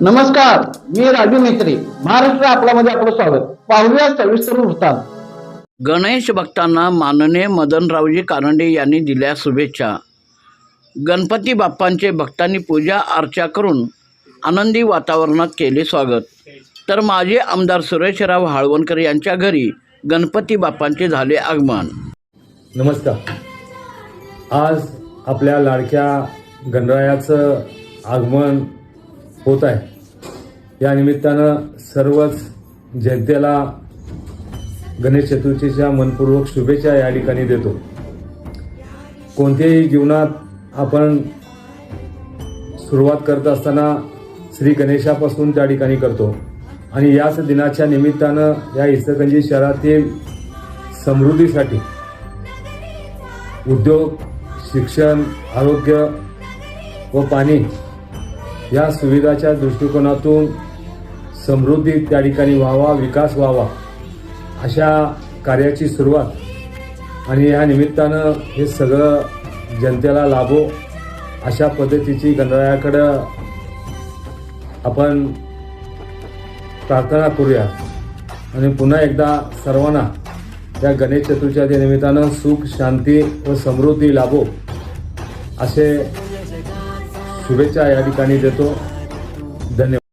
नमस्कार मी राजू मेत्री महाराष्ट्र आपल्यामध्ये आपलं स्वागत. पाहूया सविस्तर वृत्तांत. गणेश भक्तांना माननीय मदनरावजी कारंडे यांनी दिल्या शुभेच्छा. गणपती बाप्पांचे भक्तांनी पूजा अर्चा करून आनंदी वातावरणात केले स्वागत. तर माजी आमदार सुरेशराव हाळवणकर यांच्या घरी गणपती बाप्पांचे झाले आगमन. नमस्कार. आज आपल्या लाडक्या गणरायाचं आगमन होत आहे. या निमित्तानं सर्वच जनतेला गणेश चतुर्थीच्या मनपूर्वक शुभेच्छा या ठिकाणी देतो. कोणत्याही जीवनात आपण सुरुवात करत असताना श्री गणेशापासून त्या ठिकाणी करतो. आणि याच दिनाच्या निमित्तानं या इचलकरंजी शहरातील समृद्धीसाठी उद्योग शिक्षण आरोग्य व पाणी या सुविधाच्या दृष्टिकोनातून समृद्धी त्या ठिकाणी व्हावा विकास व्हावा अशा कार्याची सुरुवात आणि या निमित्तानं हे सगळं जनतेला लाभो अशा पद्धतीची गणरायाकडं आपण प्रार्थना करूया. आणि पुन्हा एकदा सर्वांना त्या गणेश चतुर्थीच्या निमित्तानं सुख शांती व समृद्धी लाभो असे शुभेच्छा या ठिकाणी देतो. धन्यवाद.